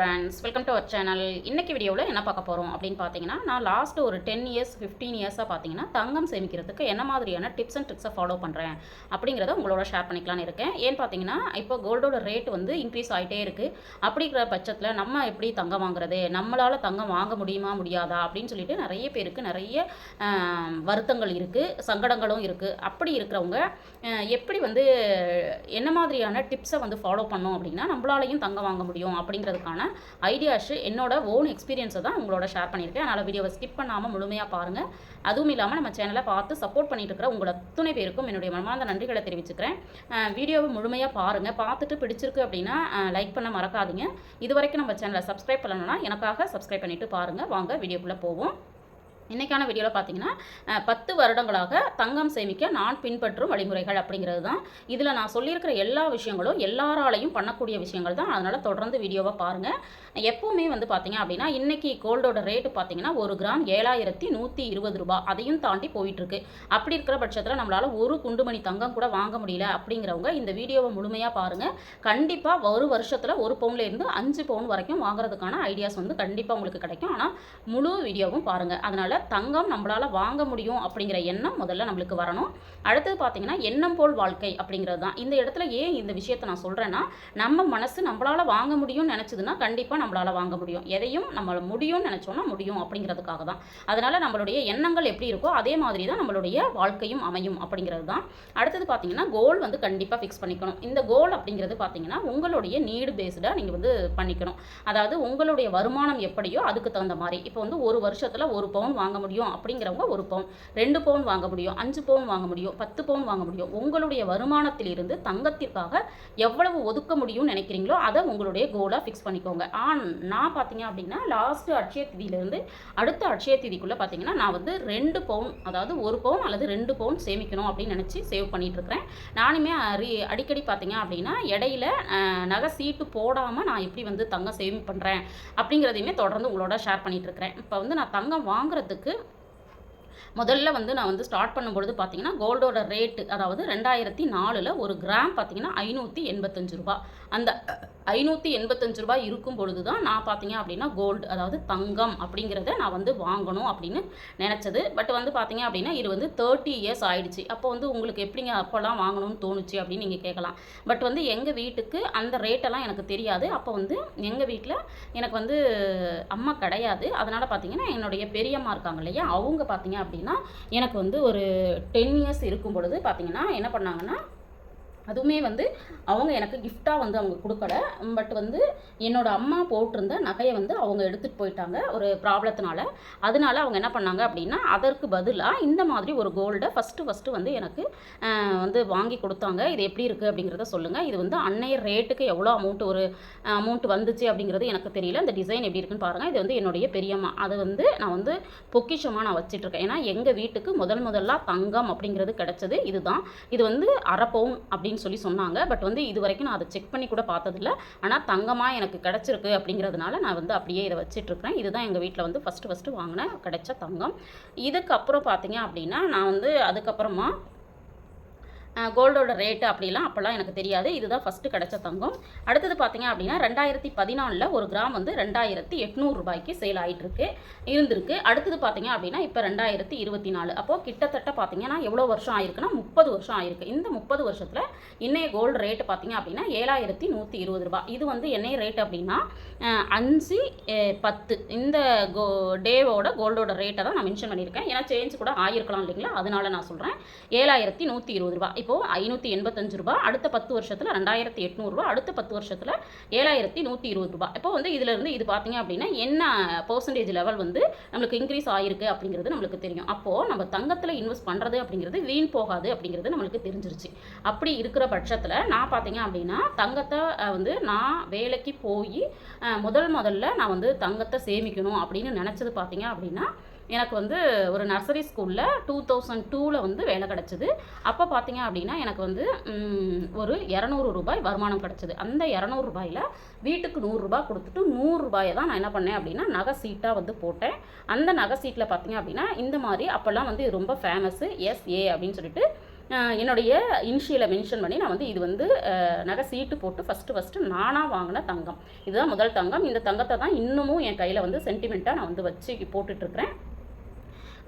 Friends welcome to our channel இன்றைக்கி வீடியோவில் என்ன பார்க்க போகிறோம் அப்படின்னு பார்த்தீங்கன்னா நான் லாஸ்ட்டு ஒரு டென் இயர்ஸ் ஃபிஃப்டீன் இயர்ஸாக பார்த்தீங்கன்னா தங்கம் சேமிக்கிறதுக்கு என்ன மாதிரியான டிப்ஸ் அண்ட் ட்ரிக்ஸை ஃபாலோ பண்ணுறேன் அப்படிங்கிறத உங்களோட ஷேர் பண்ணிக்கலாம்னு இருக்கேன். ஏன்னு பார்த்தீங்கன்னா இப்போ கோல்டோட ரேட் வந்து இன்க்ரீஸ் ஆகிட்டே இருக்குது அப்படிங்கிற பட்சத்தில் நம்ம எப்படி தங்கம் வாங்குறது? நம்மளால் தங்கம் வாங்க முடியுமா முடியாதா? அப்படின்னு சொல்லிட்டு நிறைய பேருக்கு நிறைய வருத்தங்கள் இருக்குது சங்கடங்களும் இருக்குது அப்படி இருக்கிறவங்க எப்படி வந்து என்ன மாதிரியான டிப்ஸை வந்து ஃபாலோ பண்ணோம் அப்படின்னா நம்மளாலையும் தங்கம் வாங்க முடியும் அப்படிங்கிறதுக்கான ஐடியாஸு என்னோட ஓன் எக்ஸ்பீரியன்ஸை தான் உங்களோட ஷேர் பண்ணியிருக்கேன். அதனால் வீடியோவை ஸ்கிப் பண்ணாமல் முழுமையாக பாருங்கள் அதுவும் இல்லாமல் நம்ம சேனலை பார்த்து சப்போர்ட் பண்ணிட்டு இருக்கிற உங்களை அத்துணை பேருக்கும் என்னுடைய மனமார்ந்த நன்றிகளை தெரிவிச்சுக்கிறேன். வீடியோவை முழுமையாக பாருங்கள் பார்த்துட்டு பிடிச்சிருக்கு அப்படின்னா லைக் பண்ண மறக்காதீங்க. இது வரைக்கும் நம்ம சேனலை சப்ஸ்கிரைப் பண்ணணும்னா எனக்காக சப்ஸ்கிரைப் பண்ணிவிட்டு பாருங்கள் வாங்க வீடியோக்குள்ளே போவோம். இன்றைக்கான வீடியோவில் பார்த்தீங்கன்னா பத்து வருடங்களாக தங்கம் சேமிக்க நான் பின்பற்றும் வழிமுறைகள் அப்படிங்கிறது தான். இதில் நான் சொல்லியிருக்கிற எல்லா விஷயங்களும் எல்லாராலையும் பண்ணக்கூடிய விஷயங்கள் தான். அதனால் தொடர்ந்து வீடியோவை பாருங்கள் எப்போவுமே வந்து பார்த்தீங்க அப்படின்னா இன்றைக்கி கோல்டோட ரேட்டு பார்த்தீங்கன்னா ஒரு கிராம் ஏழாயிரத்தி நூற்றி இருபது ரூபாய் அதையும் தாண்டி போயிட்டுருக்கு. அப்படி இருக்கிற பட்சத்தில் நம்மளால் ஒரு குண்டுமணி தங்கம் கூட வாங்க முடியல அப்படிங்கிறவங்க இந்த வீடியோவை முழுமையாக பாருங்கள் கண்டிப்பாக ஒரு வருஷத்தில் ஒரு பவுன்லேருந்து அஞ்சு பவுன் வரைக்கும் வாங்குறதுக்கான ஐடியாஸ் வந்து கண்டிப்பாக உங்களுக்கு கிடைக்கும். ஆனால் முழு வீடியோவும் பாருங்கள் அதனால் தங்கம் நம்மளால் வாங்க முடியும் அப்படிங்கிற எண்ணம் முதல்ல நம்மளுக்கு வரணும். அடுத்தது பார்த்தீங்கன்னா எண்ணம் போல் வாழ்க்கை அப்படிங்கிறது தான். இந்த இடத்துல ஏன் இந்த விஷயத்தை நான் சொல்கிறேன்னா நம்ம மனசு நம்மளால் வாங்க முடியும்னு நினச்சதுன்னா கண்டிப்பாக நம்மளால் வாங்க முடியும். எதையும் நம்மள முடியும்னு நினச்சோன்னா முடியும் அப்படிங்கிறதுக்காக தான். அதனால் நம்மளுடைய எண்ணங்கள் எப்படி இருக்கோ அதே மாதிரி தான் நம்மளுடைய வாழ்க்கையும் அமையும் அப்படிங்கிறது தான். அடுத்தது பார்த்தீங்கன்னா கோல் வந்து கண்டிப்பாக ஃபிக்ஸ் பண்ணிக்கணும். இந்த கோல் அப்படிங்கிறது பார்த்தீங்கன்னா உங்களுடைய நீடு பேஸ்டாக நீங்கள் வந்து பண்ணிக்கணும். அதாவது உங்களுடைய வருமானம் எப்படியோ அதுக்கு தகுந்த மாதிரி. இப்போ வந்து ஒரு வருஷத்தில் ஒரு பவுன் வாங்க வாங்க முடியும் அப்படிங்கிறவங்க ஒரு பவுன். ரெண்டு பவுன் வாங்க முடியும் அஞ்சு பவுன் வாங்க முடியும் பத்து பவுன் வாங்க முடியும். உங்களுடைய வருமானத்திலிருந்து தங்கத்திற்காக எவ்வளவு ஒதுக்க முடியும்னு நினைக்கிறீங்களோ அதை உங்களுடைய கோலாக ஃபிக்ஸ் பண்ணிக்கோங்க. ஆன் நான் பார்த்தீங்க அப்படின்னா லாஸ்ட்டு அட்சய திதியிலேருந்து அடுத்த அட்சய திதிக்குள்ளே பார்த்தீங்கன்னா நான் வந்து ரெண்டு பவுன் அதாவது ஒரு பவுன் அல்லது ரெண்டு பவுன் சேமிக்கணும் அப்படின்னு நினச்சி சேவ் பண்ணிகிட்ருக்கிறேன் நானுமே அரி அடிக்கடி பார்த்தீங்க அப்படின்னா இடையில நகை சீட்டு போடாமல் நான் எப்படி வந்து தங்கம் சேவ் பண்ணுறேன் அப்படிங்கிறதையுமே தொடர்ந்து உங்களோட ஷேர் பண்ணிகிட்ருக்கிறேன் இப்போ வந்து நான் தங்கம் வாங்குறதுக்கு முதல்ல வந்து நான் வந்து ஸ்டார்ட் பண்ணும்பொழுது பார்த்தீங்கன்னா கோல்டோட ரேட்டு அதாவது ரெண்டாயிரத்தி நாலில் ஒரு கிராம் பார்த்தீங்கன்னா ஐநூற்றி எண்பத்தஞ்சு ரூபா. அந்த ஐநூற்றி எண்பத்தஞ்சு ரூபாய் இருக்கும் பொழுது தான் நான் பார்த்தீங்க அப்படின்னா கோல்டு அதாவது தங்கம் அப்படிங்கிறத நான் வந்து வாங்கணும் அப்படின்னு நினச்சது. பட் வந்து பார்த்தீங்க அப்படின்னா இது வந்து தேர்ட்டி இயர்ஸ் ஆயிடுச்சு. அப்போ வந்து உங்களுக்கு எப்படிங்க அப்போல்லாம் வாங்கணும்னு தோணுச்சு அப்படின்னு நீங்கள் கேட்கலாம். பட் வந்து எங்கள் வீட்டுக்கு அந்த ரேட்டெல்லாம் எனக்கு தெரியாது. அப்போ வந்து எங்கள் வீட்டில் எனக்கு வந்து அம்மா கிடையாது. அதனால் பார்த்தீங்கன்னா என்னுடைய பெரியம்மா இருக்காங்க இல்லையா அவங்க பார்த்தீங்க அப்படின்னா எனக்கு வந்து ஒரு டென் இயர்ஸ் இருக்கும் பொழுது பார்த்தீங்கன்னா என்ன பண்ணாங்கன்னா அதுவுமே வந்து அவங்க எனக்கு கிஃப்டாக வந்து அவங்க கொடுக்கல. பட் வந்து என்னோடய அம்மா போட்டிருந்த நகையை வந்து அவங்க எடுத்துகிட்டு போயிட்டாங்க ஒரு ப்ராப்ளத்தினால. அதனால அவங்க என்ன பண்ணாங்க அப்படின்னா அதற்கு பதிலாக இந்த மாதிரி ஒரு கோல்டை ஃபஸ்ட்டு ஃபஸ்ட்டு வந்து எனக்கு வந்து வாங்கி கொடுத்தாங்க. இது எப்படி இருக்குது அப்படிங்கிறத சொல்லுங்கள் இது வந்து அன்னைய ரேட்டுக்கு எவ்வளோ அமௌண்ட் ஒரு அமௌண்ட் வந்துச்சு அப்படிங்கிறது எனக்கு தெரியல. இந்த டிசைன் எப்படி இருக்குன்னு பாருங்கள் இது வந்து என்னுடைய பெரியம்மா. அது வந்து நான் வந்து பொக்கிஷமாக நான் வச்சிட்ருக்கேன் ஏன்னா எங்கள் வீட்டுக்கு முதல் முதல்ல தங்கம் அப்படிங்கிறது கிடச்சது. இதுதான். இது வந்து அரை பவுன் அப்படின்னு சொல்லி சொன்னாங்க. பட் வந்து இது வரைக்கும் நான் அதை செக் பண்ணி கூட பார்த்ததில்ல. ஆனால் தங்கமாக எனக்கு கிடச்சிருக்கு அப்படிங்கிறதுனால நான் வந்து அப்படியே இதை வச்சிட்ருக்கிறேன். இதுதான் எங்கள் வீட்டில் வந்து ஃபஸ்ட்டு ஃபஸ்ட்டு வாங்கின கிடைச்ச தங்கம். இதுக்கப்புறம் பார்த்தீங்க அப்படின்னா நான் வந்து அதுக்கப்புறமா கோல்டோட ரேட்டு அப்படிலாம் அப்போல்லாம் எனக்கு தெரியாது. இதுதான் ஃபஸ்ட்டு கிடச்ச தங்கம். அடுத்தது பார்த்தீங்க அப்படின்னா ரெண்டாயிரத்தி பதினாலில் ஒரு கிராம் வந்து ரெண்டாயிரத்தி எட்நூறு ரூபாய்க்கு சேல் ஆகிட்டுருக்கு இருந்திருக்கு. அடுத்தது பார்த்தீங்க அப்படின்னா இப்போ ரெண்டாயிரத்தி இருபத்தி நாலு. அப்போது கிட்டத்தட்ட பார்த்தீங்கன்னா எவ்வளோ வருஷம் ஆயிருக்குன்னா முப்பது வருஷம் ஆயிருக்கு. இந்த முப்பது வருஷத்தில் இன்னைய கோல்டு ரேட்டு பார்த்தீங்க அப்படின்னா ஏழாயிரத்தி நூற்றி இருபது ரூபாய். இது வந்து என்னைய ரேட் அப்படின்னா அஞ்சு பத்து. இந்த கோ டேவோட கோல்டோட ரேட்டை தான் நான் மென்ஷன் பண்ணியிருக்கேன். ஏன்னா சேஞ்ச் கூட ஆயிருக்கலாம் இல்லைங்களா? அதனால நான் சொல்கிறேன் ஏழாயிரத்தி நூற்றி இருபது ரூபாய். இப்போது ஐநூற்றி எண்பத்தஞ்சு ரூபா அடுத்த பத்து வருஷத்தில் ரெண்டாயிரத்தி எட்நூறுரூவா அடுத்த பத்து வருஷத்தில் ஏழாயிரத்தி நூற்றி இருபது ரூபாய் இப்போ வந்து இதிலிருந்து இது பார்த்தீங்க அப்படின்னா என்ன பர்சன்டேஜ் லெவல் வந்து நம்மளுக்கு இன்க்ரீஸ் ஆகிருக்கு அப்படிங்கிறது நம்மளுக்கு தெரியும். அப்போது நம்ம தங்கத்தில் இன்வெஸ்ட் பண்ணுறது அப்படிங்கிறது வீண் போகாது அப்படிங்கிறது நம்மளுக்கு தெரிஞ்சிருச்சு. அப்படி இருக்கிற பட்சத்தில் நான் பார்த்தீங்க அப்படின்னா தங்கத்தை வந்து நான் வேலைக்கு போய் முதல் முதல்ல நான் வந்து தங்கத்தை சேமிக்கணும் அப்படின்னு நினச்சது பார்த்தீங்க அப்படின்னா எனக்கு வந்து ஒரு நர்சரி ஸ்கூலில் டூ தௌசண்ட் டூவில் வந்து வேலை கிடச்சிது. அப்போ பார்த்தீங்க அப்படின்னா எனக்கு வந்து ஒரு இரநூறு ரூபாய் வருமானம் கிடச்சிது. அந்த இரநூறு ரூபாயில் வீட்டுக்கு நூறுரூபா கொடுத்துட்டு நூறுரூபாயை தான் நான் என்ன பண்ணேன் அப்படின்னா நகை சீட்டாக வந்து போட்டேன். அந்த நகை சீட்டில் பார்த்தீங்க அப்படின்னா இந்த மாதிரி அப்போல்லாம் வந்து இது ரொம்ப ஃபேமஸ்ஸு எஸ்ஏ அப்படின்னு சொல்லிட்டு என்னுடைய இனிஷியலை மென்ஷன் பண்ணி நான் வந்து இது வந்து நகை சீட்டு போட்டு ஃபஸ்ட்டு ஃபஸ்ட்டு நானாக வாங்கின தங்கம். இதுதான் முதல் தங்கம். இந்த தங்கத்தை தான் இன்னமும் என் கையில் வந்து சென்டிமெண்ட்டாக நான் வந்து வச்சு போட்டுட்ருக்கிறேன்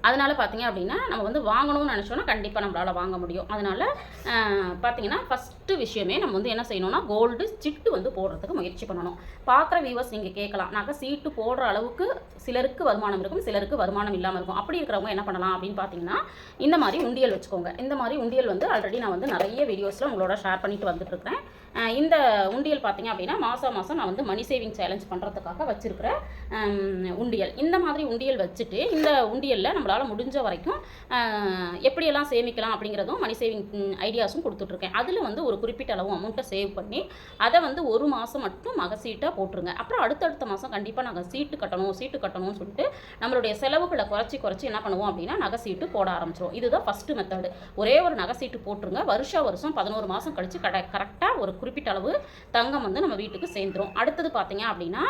அதனால் பார்த்தீங்க அப்படின்னா நம்ம வந்து வாங்கணும்னு நினச்சோன்னா கண்டிப்பாக நம்மளால் வாங்க முடியும். அதனால் பார்த்தீங்கன்னா ஃபஸ்ட்டு விஷயமே நம்ம வந்து என்ன செய்யணும்னா கோல்டு சிட்டு வந்து போடுறதுக்கு முயற்சி பண்ணணும். பார்க்குற வியூவர்ஸ் நீங்கள் கேட்கலாம் நாங்கள் சீட்டு போடுற அளவுக்கு சிலருக்கு வருமானம் இருக்கும் சிலருக்கு வருமானம் இல்லாமல் இருக்கும். அப்படி இருக்கிறவங்க என்ன பண்ணலாம் அப்படின்னு பார்த்தீங்கன்னா இந்த மாதிரி உண்டியல் வச்சுக்கோங்க. இந்த மாதிரி உண்டியல் வந்து ஆல்ரெடி நான் வந்து நிறைய வீடியோஸில் உங்களோட ஷேர் பண்ணிட்டு வந்துட்டு இருக்கிறேன். இந்த உண்டியல் பார்த்தீங்க அப்படின்னா மாதம் மாதம் நான் வந்து மணி சேவிங் சேலஞ்ச் பண்ணுறதுக்காக வச்சுருக்கிற உண்டியல். இந்த மாதிரி உண்டியல் வச்சுட்டு இந்த உண்டியலில் நம்மளால் முடிஞ்ச வரைக்கும் எப்படியெல்லாம் சேமிக்கலாம் அப்படிங்கிறதும் மணி சேவிங் ஐடியாஸும் கொடுத்துட்ருக்கேன். அதில் வந்து ஒரு குறிப்பிட்ட அளவு அமௌண்ட்டை சேவ் பண்ணி அதை வந்து ஒரு மாதம் மட்டும் மகசீட்டாக போட்டுருங்க. அப்புறம் அடுத்தடுத்த மாதம் கண்டிப்பாக நாங்கள் சீட்டு கட்டணும் சீட்டு கட்டணும்னு சொல்லிட்டு நம்மளுடைய செலவுகளை குறைச்சி குறைச்சி என்ன பண்ணுவோம் அப்படின்னா நகை சீட்டு போட ஆரம்பிச்சிடும் இதுதான் ஃபஸ்ட்டு மெத்தடு ஒரே ஒரு நகை சீட்டு போட்டுருங்க. வருஷா வருஷம் பதினோரு மாதம் கழித்து கட கரெக்டாக ஒரு குறிப்பிட்ட அளவு தங்கம் வந்து நம்ம வீட்டுக்கு சேர்ந்துரும். அடுத்தது பார்த்தீங்க அப்படின்னா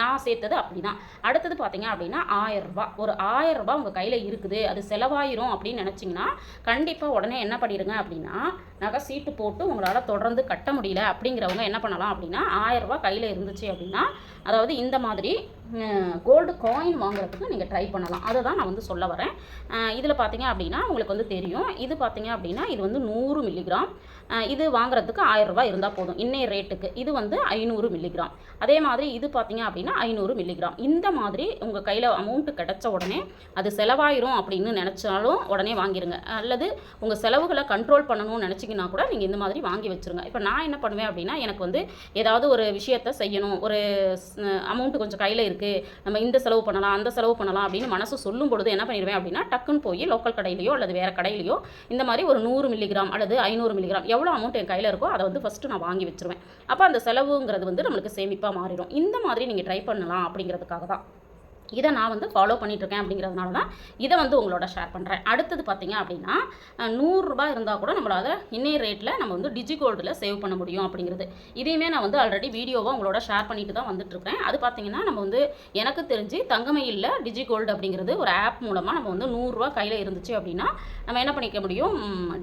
நான் சேர்த்தது அப்படிதான். அடுத்தது பார்த்தீங்க அப்படின்னா ஆயிரம் ஒரு ஆயிரம் உங்கள் கையில் இருக்குது. அது செலவாயிரும் அப்படின்னு நினச்சிங்கன்னா கண்டிப்பாக உடனே என்ன பண்ணிடுங்க அப்படின்னா நகை சீட்டு போட்டு உங்களால் தொடர்ந்து கட்ட முடியல அப்படிங்கிறவங்க என்ன பண்ணலாம் அப்படின்னா ஆயிரம் கையில் இருந்துச்சு அப்படின்னா அதாவது இந்த மாதிரி கோல்டு காயின் வாங்குறதுக்கு நீங்கள் ட்ரை பண்ணலாம். அதை தான் நான் வந்து சொல்ல வரேன். இதில் பார்த்தீங்க அப்படின்னா உங்களுக்கு வந்து தெரியும். இது பார்த்தீங்க அப்படின்னா இது வந்து நூறு மில்லிகிராம் இது வாங்குறதுக்கு ஆயிரம் ரூபாய் இருந்தால் போதும். இன்னைய ரேட்டுக்கு. இது வந்து ஐநூறு மில்லிகிராம் அதே மாதிரி இது பார்த்தீங்க அப்படின்னா ஐநூறு மில்லிகிராம் இந்த மாதிரி உங்கள் கையில் அமௌண்ட்டு கிடச்ச உடனே அது செலவாயிரும் அப்படின்னு நினச்சாலும் உடனே வாங்கிடுங்க அல்லது உங்கள் செலவுகளை கண்ட்ரோல் பண்ணணும்னு நினச்சிங்கன்னா கூட நீங்கள் இந்த மாதிரி வாங்கி வச்சுருங்க. இப்போ நான் என்ன பண்ணுவேன் அப்படின்னா எனக்கு வந்து ஏதாவது ஒரு விஷயத்த செய்யணும். ஒரு அமௌண்ட்டு கொஞ்சம் கையில் இருக்குது நம்ம இந்த செலவு பண்ணலாம் அந்த செலவு பண்ணலாம் அப்படின்னு மனசு சொல்லும் பொழுது என்ன பண்ணிடுவேன் அப்படின்னா டக்குன்னு போய் லோக்கல் கடையிலையோ அல்லது வேறு கடையிலையோ இந்த மாதிரி ஒரு நூறு மில்லிகிராம் அல்லது ஐநூறு மில்லிகிராம் எவ்வளோ அமௌண்ட் என் கையில் இருக்கோ அதை வந்து ஃபஸ்ட்டு நான் வாங்கி வச்சுருவேன். அப்போ அந்த செலவுங்கிறது வந்து நம்மளுக்கு சேமிப்பாக மாறிடும். இந்த மாதிரி நீங்கள் ட்ரை பண்ணலாம் அப்படிங்கிறதுக்காக தான். இதை நான் வந்து ஃபாலோ பண்ணிகிட்ருக்கேன் அப்படிங்கிறதுனால தான் இதை வந்து உங்களோட ஷேர் பண்ணுறேன் அடுத்தது பார்த்தீங்க அப்படின்னா நூறுரூபா இருந்தால் கூட நம்மளால் இன்னைய ரேட்டில் நம்ம வந்து டிஜி கோல்டில் சேவ் பண்ண முடியும் அப்படிங்கிறது. இதையுமே நான் வந்து ஆல்ரெடி வீடியோவாக உங்களோட ஷேர் பண்ணிட்டு தான் வந்துட்டுருக்கேன். அது பார்த்தீங்கன்னா நம்ம வந்து எனக்கு தெரிஞ்சு தங்கமையில் டிஜி கோல்டு அப்படிங்கிறது ஒரு ஆப் மூலமாக நம்ம வந்து நூறுரூவா கையில் இருந்துச்சு அப்படின்னா நம்ம என்ன பண்ணிக்க முடியும்?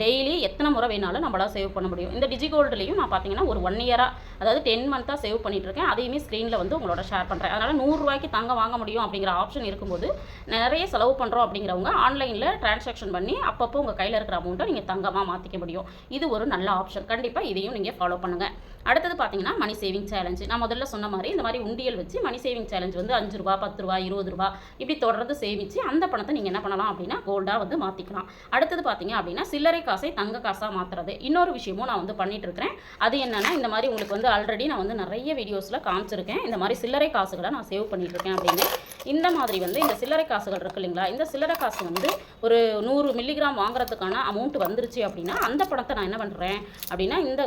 டெய்லி எத்தனை முறை வேணாலும் நம்மளால் சேவ் பண்ண முடியும். இந்த டிஜி கோல்டுலேயும் நான் பார்த்தீங்கன்னா ஒரு ஒன் இயராக அதாவது டென் மந்த்தாக சேவ் பண்ணிகிட்ருக்கேன் இருக்கேன் அதையுமே ஸ்க்ரீனில் வந்து உங்களோட ஷேர் பண்ணுறேன் அதனால் நூறுரூவாய்க்கு தங்கம் வாங்க முடியும் அப்படிங்கிற ஆப்ஷன் இருக்கும்போது நிறைய செலவு பண்ணுறோம் அப்படிங்கிறவங்க ஆன்லைனில் டிரான்சாக்ஷன் பண்ணி அப்பப்போ உங்கள் கையில் இருக்கிற அமௌண்ட்டை நீங்கள் தங்கமாக மாற்றிக்க முடியும். இது ஒரு நல்ல ஆப்ஷன் கண்டிப்பாக இதையும் நீங்கள் ஃபாலோ பண்ணுங்கள் அடுத்தது பார்த்தீங்கன்னா மணி சேவிங் சேலஞ்சு நான் முதல்ல சொன்ன மாதிரி இந்த மாதிரி உண்டியல் வச்சு மணி சேவிங் சேலஞ்ச் வந்து அஞ்சு ரூபா பத்து ரூபா இருபது ரூபா இப்படி தொடர்ந்து சேமித்து அந்த பணத்தை நீங்கள் என்ன பண்ணலாம் அப்படின்னா கோல்டாக வந்து மாற்றிக்கலாம் அடுத்தது பார்த்தீங்க அப்படின்னா சில்லறை காசை தங்க காசாக மாற்றுறது இன்னொரு விஷயமும் நான் வந்து பண்ணிட்டு இருக்கிறேன். அது என்னென்னா இந்த மாதிரி உங்களுக்கு வந்து ஆல்ரெடி நான் வந்து நிறைய வீடியோஸில் காமிச்சிருக்கேன். இந்த மாதிரி சில்லறை காசுகளை நான் சேவ் பண்ணிட்டு இருக்கேன் அப்படின்னு. இந்த மாதிரி வந்து இந்த சில்லறை காசுகள் இருக்கு இல்லைங்களா? இந்த சில்லறை காசு வந்து ஒரு நூறு மில்லிகிராம் வாங்குறதுக்கான அமௌண்ட் வந்துருச்சு அப்படின்னா அந்த பணத்தை நான் என்ன பண்ணுறேன் அப்படின்னா இந்த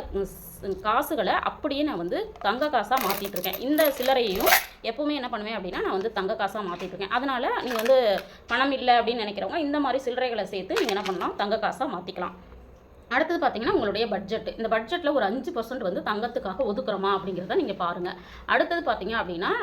காசுகளை அப்படியே நான் வந்து தங்க காசாக மாற்றிட்டுருக்கேன் இந்த சில்லறையையும் எப்பவுமே என்ன பண்ணுவேன் அப்படின்னா நான் வந்து தங்க காசாக மாற்றிட்டுருக்கேன் அதனால் நீங்கள் வந்து பணம் இல்லை அப்படின்னு நினைக்கிறவங்க இந்த மாதிரி சில்லறைகளை சேர்த்து நீங்கள் என்ன பண்ணலாம் தங்க காசாக மாற்றிக்கலாம் அடுத்தது பார்த்தீங்கன்னா உங்களுடைய பட்ஜெட் இந்த பட்ஜெட்டில் ஒரு அஞ்சு பர்சன்ட் வந்து தங்கத்துக்காக ஒதுக்குறோமா அப்படிங்கிறத நீங்கள் பாருங்கள் அடுத்தது பார்த்தீங்க அப்படின்னா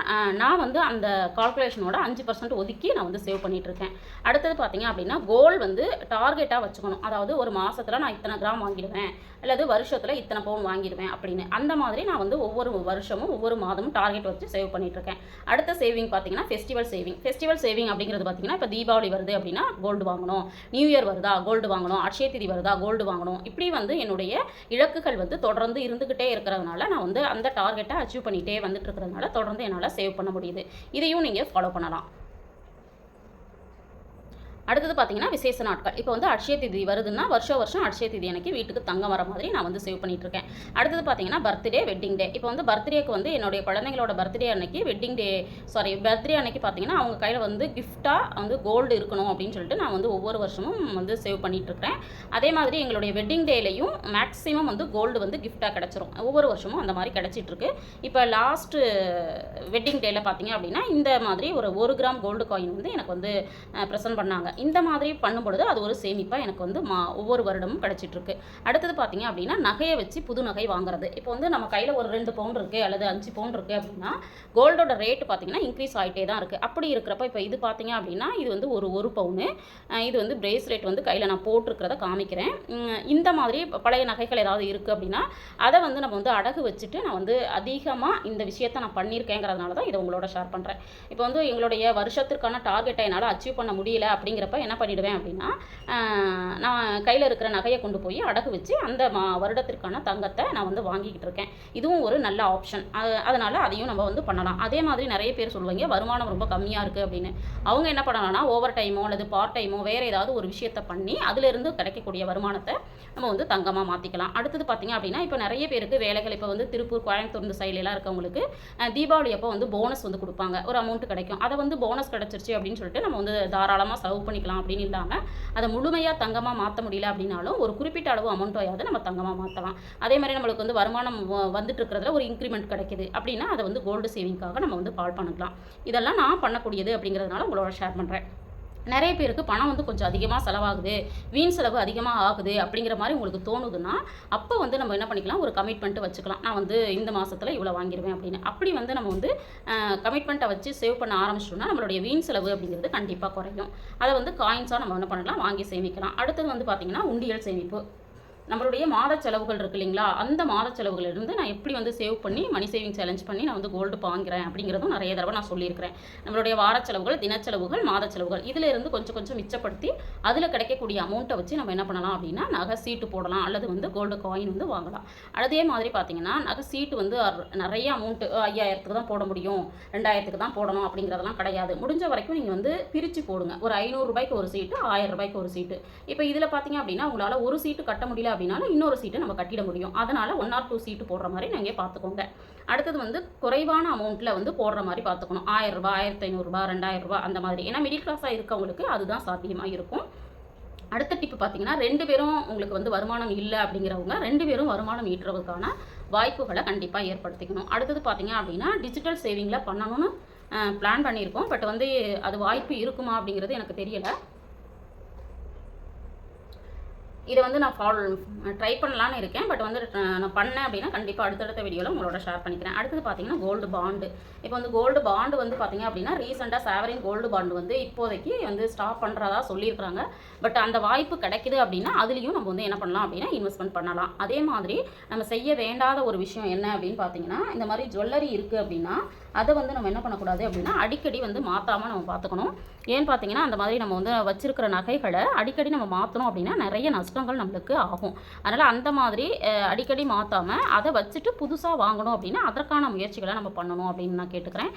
நான் வந்து அந்த கால்குலேஷனோட அஞ்சு பர்சன்ட் ஒதுக்கி நான் வந்து சேவ் பண்ணிகிட்ருக்கேன் இருக்கேன். அடுத்தது பார்த்தீங்க அப்படின்னா கோல் வந்து டார்கெட்டாக வச்சுக்கணும். அதாவது ஒரு மாதத்தில் நான் இத்தனை கிராம் வாங்கிடுவேன். அல்லது வருஷத்தில் இத்தனை பவுன் வாங்கிடுவேன் அப்படின்னு. அந்த மாதிரி நான் வந்து ஒவ்வொரு வருஷமும் ஒவ்வொரு மாதமும் டார்கெட் வச்சு சேவ் பண்ணிகிட்ருக்கேன் அடுத்த சேவிங் பார்த்தீங்கன்னா ஃபெஸ்டிவல் சேவிங் ஃபெஸ்டிவல் சேவிங் அப்படிங்கிறது பார்த்தீங்கன்னா இப்போ தீபாவளி வருது அப்படின்னா கோல்டு வாங்கணும். நியூ இயர் வருதா கோல்டு வாங்கணும். அட்சய திதி வருதா கோல்டு வாங்கணும். இப்படி வந்து என்னுடைய இலக்குகள் வந்து தொடர்ந்து இருந்துக்கிட்டே இருக்கிறதுனால நான் வந்து அந்த டார்கெட்டை அச்சீவ் பண்ணிகிட்டே வந்துட்டு இருக்கிறதுனால தொடர்ந்து என்னால் சேவ் பண்ண முடியுது. இதையும் நீங்கள் ஃபாலோ பண்ணலாம். அடுத்தது பார்த்தீங்கன்னா விசேஷ நாட்கள். இப்போ வந்து அட்சய திதி வருதுன்னா வருஷம் வருஷம் அட்சய திதி எனக்கு வீட்டுக்கு தங்கம் வர மாதிரி நான் வந்து சேவ் பண்ணிட்டு இருக்கேன். அடுத்தது பார்த்தீங்கன்னா பர்த்டே வெட்டிங் டே இப்போ வந்து பர்த்டேக்கு வந்து என்னுடைய குழந்தைங்களோட பர்த்டே அன்னைக்கு வெட்டிங் டே சாரி பர்த்டே அன்னைக்கு பார்த்தீங்கன்னா அவங்க கையில் வந்து கிஃப்டாக வந்து கோல்டு இருக்கணும் அப்படின்னு சொல்லிட்டு நான் வந்து ஒவ்வொரு வருஷமும் வந்து சேவ் பண்ணிட்டு இருக்கிறேன் அதே மாதிரி எங்களுடைய வெட்டிங் டேலையும் மேக்ஸிமம் வந்து கோல்டு வந்து கிஃப்டாக கிடச்சிரும். ஒவ்வொரு வருஷமும் அந்த மாதிரி கிடச்சிட்ருக்கு இப்போ லாஸ்ட்டு வெட்டிங் டேயில் பார்த்தீங்க அப்படின்னா இந்த மாதிரி ஒரு ஒரு கிராம் கோல்டு காயின் வந்து எனக்கு வந்து ப்ரெசென்ட் பண்ணாங்க. இந்த மாதிரி பண்ணும்பொழுது அது ஒரு சேமிப்பாக எனக்கு வந்து மா ஒவ்வொரு வருடமும் கிடச்சிட்ருக்கு. அடுத்தது பார்த்தீங்க அப்படின்னா நகையை வச்சு புது நகை வாங்குறது. இப்போ வந்து நம்ம கையில் ஒரு ரெண்டு பவுன் இருக்குது அல்லது அஞ்சு பவுன் இருக்குது அப்படின்னா கோல்டோட ரேட்டு பார்த்தீங்கன்னா இன்க்ரீஸ் ஆகிட்டே தான் இருக்குது அப்படி இருக்கிறப்ப இப்போ இது பார்த்தீங்க அப்படின்னா இது வந்து ஒரு ஒரு பவுனு. இது வந்து பிரேஸ்லெட் வந்து கையில் நான் போட்டிருக்கிறத காமிக்கிறேன். இந்த மாதிரி பழைய நகைகள் ஏதாவது இருக்குது அப்படின்னா அதை வந்து நம்ம வந்து அடகு வச்சுட்டு நான் வந்து அதிகமாக இந்த விஷயத்தை நான் பண்ணியிருக்கேங்கிறதுனால தான் இதை உங்களோட ஷேர் பண்ணுறேன் இப்போ வந்து எங்களுடைய வருஷத்திற்கான டார்கெட்டை என்னால் அச்சீவ் பண்ண முடியல அப்படிங்கிறப்ப என்ன பண்ணிடுவேன் அப்படின்னா நான் கையில் இருக்கிற நகையை கொண்டு போய் அடகு வச்சு அந்த மா வருடத்திற்கான தங்கத்தை நான் வந்து வாங்கிக்கிட்டு இருக்கேன். இதுவும் ஒரு நல்ல ஆப்ஷன் அதனால் அதையும் நம்ம வந்து பண்ணலாம். அதே மாதிரி நிறைய பேர் சொல்லுவாங்க வருமானம் ரொம்ப கம்மியாக இருக்குது அப்படின்னு. அவங்க என்ன பண்ணலாம்னா ஓவர் டைமோ அல்லது பார்ட் டைமோ வேறு ஏதாவது ஒரு விஷயத்தை பண்ணி அதிலிருந்து கிடைக்கக்கூடிய வருமானத்தை நம்ம வந்து தங்கமாக மாற்றிக்கலாம் அடுத்தது பார்த்திங்க அப்படின்னா இப்போ நிறைய பேருக்கு வேலைகள் இப்போ வந்து திருப்பூர் கோயம்புத்தூர் இந்த சைட்லலாம் இருக்கவங்களுக்கு தீபாவளி அப்போ வந்து போனஸ் வந்து கொடுப்பாங்க. ஒரு அமௌண்ட் கிடைக்கும். அதை வந்து போனஸ் கிடச்சிருச்சு அப்படின்னு சொல்லிட்டு நம்ம வந்து தாராளமாக செலவு பண்ணிக்கலாம் அப்படின்னு இல்லாமல் அதை முழுமையாக தங்கமாக மாற்ற முடியல அப்படின்னாலும் ஒரு குறிப்பிட்ட அளவு அமௌண்ட்டையாவது நம்ம தங்கமாக மாற்றலாம் அதே மாதிரி நம்மளுக்கு வந்து வருமானம் வ- வந்துட்டு இருக்கிறதுல ஒரு இன்க்ரிமெண்ட் கிடைக்குது அப்படின்னா அதை வந்து கோல்டு சேவிங்காக நம்ம வந்து கால் பண்ணிக்கலாம். இதெல்லாம் நான் பண்ணக்கூடியது அப்படிங்கிறதுனால உங்களோட ஷேர் பண்ணுறேன் நிறைய பேருக்கு பணம் வந்து கொஞ்சம் அதிகமாக செலவாகுது வீண் செலவு அதிகமாக ஆகுது அப்படிங்கிற மாதிரி உங்களுக்கு தோணுதுன்னா அப்போ வந்து நம்ம என்ன பண்ணிக்கலாம்? ஒரு கமிட்மெண்ட் வச்சுக்கலாம். நான் வந்து இந்த மாதத்தில் இவ்வளோ வாங்கிடுவேன் அப்படின்னு. அப்படி வந்து நம்ம வந்து கமிட்மெண்ட்டை வச்சு சேவ் பண்ண ஆரம்பிச்சிட்டோம்னா நம்மளுடைய வீண் செலவு அப்படிங்கிறது கண்டிப்பாக குறையும். அதை வந்து காயின்ஸாக நம்ம என்ன பண்ணலாம்? வாங்கி சேமிக்கலாம். அடுத்தது வந்து பார்த்திங்கன்னா உண்டியல் சேமிப்பு. நம்மளுடைய மாத செலவுகள் இருக்கு இல்லைங்களா? அந்த மாத செலவுகள் இருந்து நான் எப்படி வந்து சேவ் பண்ணி மணி சேவிங் சேலஞ்ச் பண்ணி நான் வந்து கோல்டு வாங்குறேன் அப்படிங்கிறதும் நிறைய தடவை நான் சொல்லியிருக்கிறேன். நம்மளுடைய வார செலவுகள் தினச்செலவுகள் மாத செலவுகள் இதில் இருந்து கொஞ்சம் கொஞ்சம் மிச்சப்படுத்தி அதில் கிடைக்கக்கூடிய அமௌண்ட்டை வச்சு நம்ம என்ன பண்ணலாம் அப்படின்னா நகை சீட்டு போடலாம் அல்லது வந்து கோல்டு காயின் வந்து வாங்கலாம். அதே மாதிரி பார்த்தீங்கன்னா நகை சீட்டு வந்து நிறைய அமௌண்ட்டு ஐயாயிரத்துக்கு தான் போட முடியும். ரெண்டாயிரத்துக்கு தான் போடணும் அப்படிங்கிறதெல்லாம் கிடையாது. முடிஞ்ச வரைக்கும் நீங்கள் வந்து பிரித்து போடுங்க. ஒரு ஐநூறுரூபாய்க்கு ஒரு சீட்டு ஆயிரம் ரூபாய்க்கு ஒரு சீட்டு இப்போ இதில் பார்த்தீங்க அப்படின்னா உங்களால் ஒரு சீட்டு கட்ட முடியல அப்படின்னாலும் இன்னொரு சீட்டை நம்ம கட்டிட முடியும். அதனால் ஒன் ஆர் டூ சீட்டு போடுற மாதிரி நீங்கள் பார்த்துக்கோங்க அடுத்தது வந்து குறைவான அமௌண்ட்டில் வந்து போடுற மாதிரி பார்த்துக்கணும் ஆயிரம் ஆயிரத்தி ஐநூறுரூபா ரெண்டாயிரம் அந்த மாதிரி. ஏன்னா மிடில் கிளாஸாக இருக்கவங்களுக்கு அதுதான் சாத்தியமாக இருக்கும். அடுத்த டிப்பு பார்த்தீங்கன்னா ரெண்டு பேரும் உங்களுக்கு வந்து வருமானம் இல்லை அப்படிங்கிறவங்க ரெண்டு பேரும் வருமானம் ஈட்டுறதுக்கான வாய்ப்புகளை கண்டிப்பாக ஏற்படுத்திக்கணும். அடுத்தது பார்த்தீங்க அப்படின்னா டிஜிட்டல் சேவிங்கில் பண்ணணும்னு பிளான் பண்ணியிருக்கோம். பட் வந்து அது வாய்ப்பு இருக்குமா அப்படிங்கிறது எனக்கு தெரியலை. இதை வந்து நான் ஃபாலோ ட்ரை பண்ணலான்னு இருக்கேன். பட் வந்து நான் பண்ணேன் அப்படின்னா கண்டிப்பாக அடுத்தடுத்த வீடியோவில் உங்களோட ஷேர் பண்ணிக்கிறேன். அடுத்தது பார்த்தீங்கன்னா கோல்டு பாண்டு இப்போ வந்து கோல்டு பாண்டு வந்து பார்த்தீங்க அப்படின்னா ரீசெண்டாக சேவரிங் கோல்டு பாண்டு வந்து இப்போதைக்கு வந்து ஸ்டாப் பண்ணுறதா சொல்லியிருக்கிறாங்க. பட் அந்த வாய்ப்பு கிடைக்குது அப்படின்னா அதுலேயும் நம்ம வந்து என்ன பண்ணலாம் அப்படின்னா இன்வெஸ்ட்மெண்ட் பண்ணலாம். அதே மாதிரி நம்ம செய்ய வேண்டாத ஒரு விஷயம் என்ன அப்படின்னு பார்த்தீங்கன்னா இந்த மாதிரி ஜுவல்லரி இருக்குது அப்படின்னா அதை வந்து நம்ம என்ன பண்ணக்கூடாது அப்படின்னா அடிக்கடி வந்து மாற்றாமல் நம்ம பார்த்துக்கணும். ஏன்னு பார்த்தீங்கன்னா அந்த மாதிரி நம்ம வந்து வச்சிருக்கிற நகைகளை அடிக்கடி நம்ம மாற்றணும் அப்படின்னா நிறைய நஷ்டங்கள் நம்மளுக்கு ஆகும். அதனால் அந்த மாதிரி அடிக்கடி மாற்றாமல் அதை வச்சுட்டு புதுசாக வாங்கணும் அப்படின்னா அதற்கான முயற்சிகளை நம்ம பண்ணணும் அப்படின்னு நான் கேட்டுக்கிறேன்.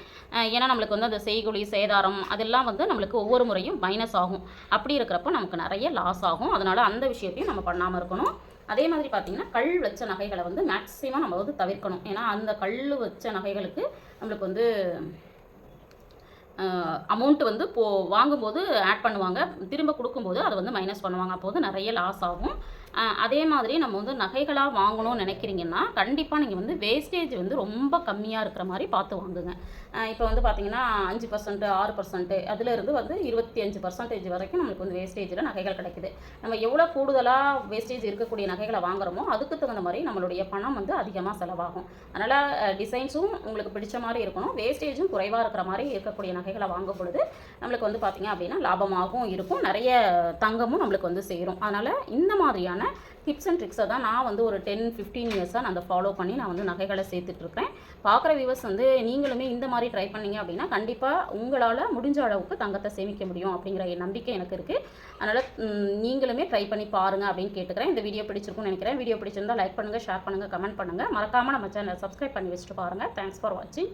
ஏன்னா நம்மளுக்கு வந்து அந்த செய்குழி சேதாரம் அதெல்லாம் வந்து நம்மளுக்கு ஒவ்வொரு முறையும் மைனஸ் ஆகும். அப்படி இருக்கிறப்ப நமக்கு நிறைய லாஸ் ஆகும். அதனால் அந்த விஷயத்தையும் நம்ம பண்ணாமல் இருக்கணும். அதே மாதிரி பார்த்திங்கன்னா கல் வச்ச நகைகளை வந்து மேக்ஸிமம் நம்ம வந்து தவிர்க்கணும். ஏன்னா அந்த கல் வச்ச நகைகளுக்கு நம்மளுக்கு வந்து அமௌண்ட் வந்து போ வாங்கும்போது ஆட் பண்ணுவாங்க. திரும்ப கொடுக்கும்போது அதை வந்து மைனஸ் பண்ணுவாங்க. அப்போ வந்து நிறைய லாஸ் ஆகும். அதே மாதிரி நம்ம வந்து நகைகளாக வாங்கணும்னு நினைக்கிறீங்கன்னா கண்டிப்பாக நீங்கள் வந்து வேஸ்டேஜ் வந்து ரொம்ப கம்மியாக இருக்கிற மாதிரி பார்த்து வாங்குங்க. இப்போ வந்து பார்த்தீங்கன்னா அஞ்சு பர்சன்ட் ஆறு பர்சன்ட்டு அதுலேருந்து வந்து இருபத்தி அஞ்சு பர்சன்டேஜ் வரைக்கும் நம்மளுக்கு வந்து வேஸ்டேஜில் நகைகள் கிடைக்குது. நம்ம எவ்வளோ கூடுதலாக வேஸ்டேஜ் இருக்கக்கூடிய நகைகளை வாங்குறோமோ அதுக்கு தகுந்த மாதிரி நம்மளுடைய பணம் வந்து அதிகமாக செலவாகும். அதனால் டிசைன்ஸும் உங்களுக்கு பிடிச்ச மாதிரி இருக்கணும். வேஸ்டேஜும் குறைவாக இருக்கிற மாதிரி இருக்கக்கூடிய நகைகளை வாங்கும் பொழுது நம்மளுக்கு வந்து பார்த்திங்க அப்படின்னா லாபமாகவும் இருக்கும். நிறைய தங்கமும் நம்மளுக்கு வந்து சேரும். அதனால் இந்த மாதிரியான டிப்ஸ் அண்ட் ட்ரிக்ஸை தான் நான் வந்து ஒரு டென் ஃபிஃப்டீன் இயர்ஸாக நான் அதை ஃபாலோ பண்ணி நான் வந்து நகைகளை சேர்த்துட்ருக்கேன் பார்க்குற வியூவர்ஸ் வந்து நீங்களுமே இந்த மாதிரி ட்ரை பண்ணீங்க அப்படின்னா கண்டிப்பாக உங்களால் முடிஞ்ச அளவுக்கு தங்கத்தை சேமிக்க முடியும் அப்படிங்கிற நம்பிக்கை எனக்கு இருக்குது அதனால் நீங்களுமே ட்ரை பண்ணி பாருங்கள் அப்படின்னு கேட்டுக்கிறேன். இந்த வீடியோ பிடிச்சிருக்கும்னு நினைக்கிறேன். வீடியோ பிடிச்சிருந்தால் லைக் பண்ணுங்கள் ஷேர் பண்ணுங்கள் கமெண்ட் பண்ணுங்கள் மறக்காமல் நம்ம சேனலை சப்ஸ்கிரைப் பண்ணி வச்சுட்டு பாருங்கள் தேங்க்ஸ் ஃபார் வாட்சிங்